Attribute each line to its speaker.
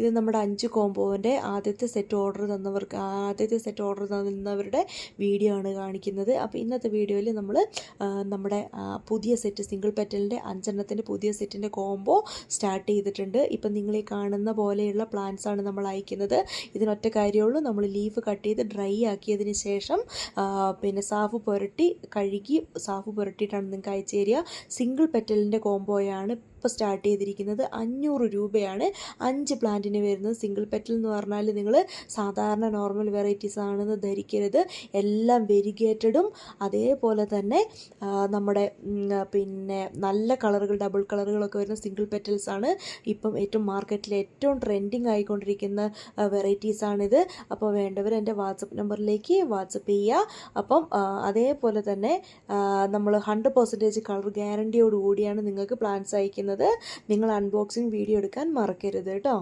Speaker 1: ഇത് നമ്മുടെ അഞ്ച് കോംബോവിന്റെ ആദ്യത്തെ സെറ്റ് ഓർഡർ തന്നവർക്ക് ആദ്യത്തെ സെറ്റ് ഓർഡർ തന്നവരുടെ വീഡിയോ ആണ് കാണിക്കുന്നത്. അപ്പോൾ ഇന്നത്തെ വീഡിയോയിൽ നമ്മൾ നമ്മുടെ പുതിയ സെറ്റ് സിംഗിൾ പെറ്റലിന്റെ അഞ്ചെണ്ണത്തിന്റെ പുതിയ സെറ്റിന്റെ കോംബോ സ്റ്റാർട്ട് ചെയ്തിട്ടുണ്ട്. ഇപ്പം നിങ്ങൾ ഈ കാണുന്ന പോലെയുള്ള പ്ലാന്റ്സ് ആണ് നമ്മൾ അയക്കുന്നത്. ഇതിനൊറ്റ കാര്യമുള്ളൂ നമ്മൾ ലീഫ് കട്ട് ചെയ്ത് ഡ്രൈ ആക്കിയതിന് ശേഷം പിന്നെ സാഫ് പുരട്ടി കഴുകി സാഫ് പുരട്ടിയിട്ടാണ് നിങ്ങൾക്ക് അയച്ചു തരിക. സിംഗിൾ പെറ്റലിന്റെ കോംബോയാണ് ഇപ്പോൾ സ്റ്റാർട്ട് ചെയ്തിരിക്കുന്നത്. അഞ്ഞൂറ് രൂപയാണ് അഞ്ച് പ്ലാന്റിന് വരുന്നത് സിംഗിൾ പെറ്റൽ എന്ന് പറഞ്ഞാൽ നിങ്ങൾ സാധാരണ നോർമൽ വെറൈറ്റീസ് ആണെന്ന് ധരിക്കരുത്. എല്ലാം വെരിഗേറ്റഡും അതേപോലെ തന്നെ നമ്മുടെ പിന്നെ നല്ല കളറുകൾ ഡബിൾ കളറുകളൊക്കെ വരുന്ന സിംഗിൾ പെറ്റൽസ് ആണ് ഇപ്പം ഏറ്റവും മാർക്കറ്റിൽ ഏറ്റവും ട്രെൻഡിങ് ആയിക്കൊണ്ടിരിക്കുന്ന വെറൈറ്റീസ് ആണിത്. അപ്പോൾ വേണ്ടവർ എന്റെ വാട്സപ്പ് നമ്പറിലേക്ക് വാട്സപ്പ് ചെയ്യുക അപ്പം അതേപോലെ തന്നെ നമ്മൾ ഹൺഡ്രഡ് പെർസെന്റേജ് കളർ ഗ്യാരണ്ടിയോടുകൂടിയാണ് നിങ്ങൾക്ക് പ്ലാൻസ് അയക്കുന്നത്. നിങ്ങൾ അൺബോക്സിങ് വീഡിയോ എടുക്കാൻ മറക്കരുത് കേട്ടോ.